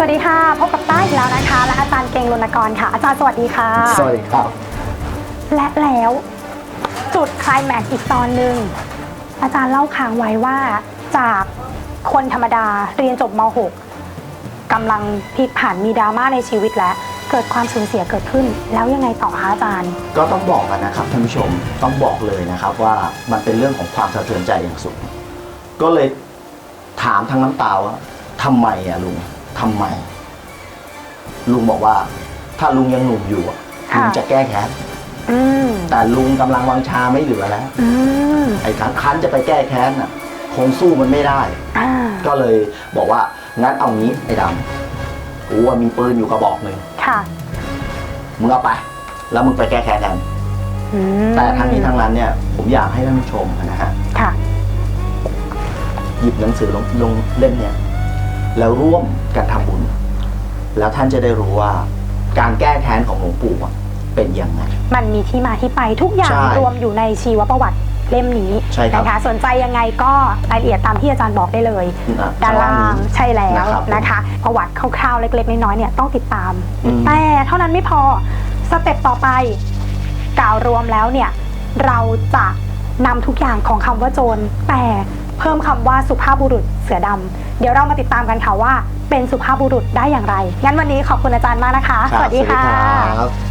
ต้าอีกแล้วนะคะและอาจารย์เก่งรณกรค่ะ อาจารย์สวัสดีค่ะ สวัสดีครับ และแล้วจุดไคลายแม็กซ์อีกตอนหนึ่งอาจารย์เล่าค้างไว้ว่าจากคนธรรมดาเรียนจบม .6 กำลังพลิกผันมีดราม่าในชีวิตแล้วเกิดความสูญเสียเกิดขึ้น แล้วยังไงต่อคะอาจารย์ ก็ต้องบอกกันนะครับท่านผู้ชมต้องบอกเลยนะครับว่ามันเป็นเรื่องของความสะเทือนใจอย่างสูงก็เลยถามทั้งน้ำตาว่าทำไมอะลุง ทำไม ลุงบอกว่า ถ้าลุงยังหนุ่มอยู่อะค่ะ ลุงจะแก้แค้นอืมแต่ลุงกำลังวังชาไม่เหลือแล้วอืมไอ้คันคันจะไปแก้แค้นน่ะ คงสู้มันไม่ได้ อ่าก็เลยบอกว่างั้นเอางี้ไอ้ดำกูว่ามีปืนอยู่กระบอกหนึ่งค่ะมึงเอาไป แล้วมึงไปแก้แค้นแทนอืมแต่ทั้งนี้ทั้งนั้นเนี่ย ผมอยากให้ท่านผู้ชมนะฮะ ค่ะ หยิบหนังสือลงลงเล่มเนี่ยแล้วร่วมกันทำบุญ แล้วท่านจะได้รู้ว่า การแก้แค้นของหลวงปู่อะเป็นยังไง มันมีที่มาที่ไปทุกอย่างใช่รวมอยู่ในชีวประวัติเล่มนี้ใช่ครับ นะคะสนใจยังไงก็รายละเอียดตามที่อาจารย์บอกได้เลยนะด้านล่างใช่แล้วนะครับผมนะคะ ประวัติคร่าวๆเล็กๆน้อยๆเนี่ยต้องติดตาม อืม แต่เท่านั้นไม่พอสเต็ปต่อไปกล่าวรวมแล้วเนี่ย เราจะ นำทุกอย่างของคำว่าโจรแต่เพิ่มคำว่าสุภาพบุรุษเสือดำเดี๋ยวเรามาติดตามกันค่ะว่า เป็นสุภาพบุรุษได้อย่างไร งั้นวันนี้ขอบคุณอาจารย์มากนะคะครับสวัสดีค่ะ รับ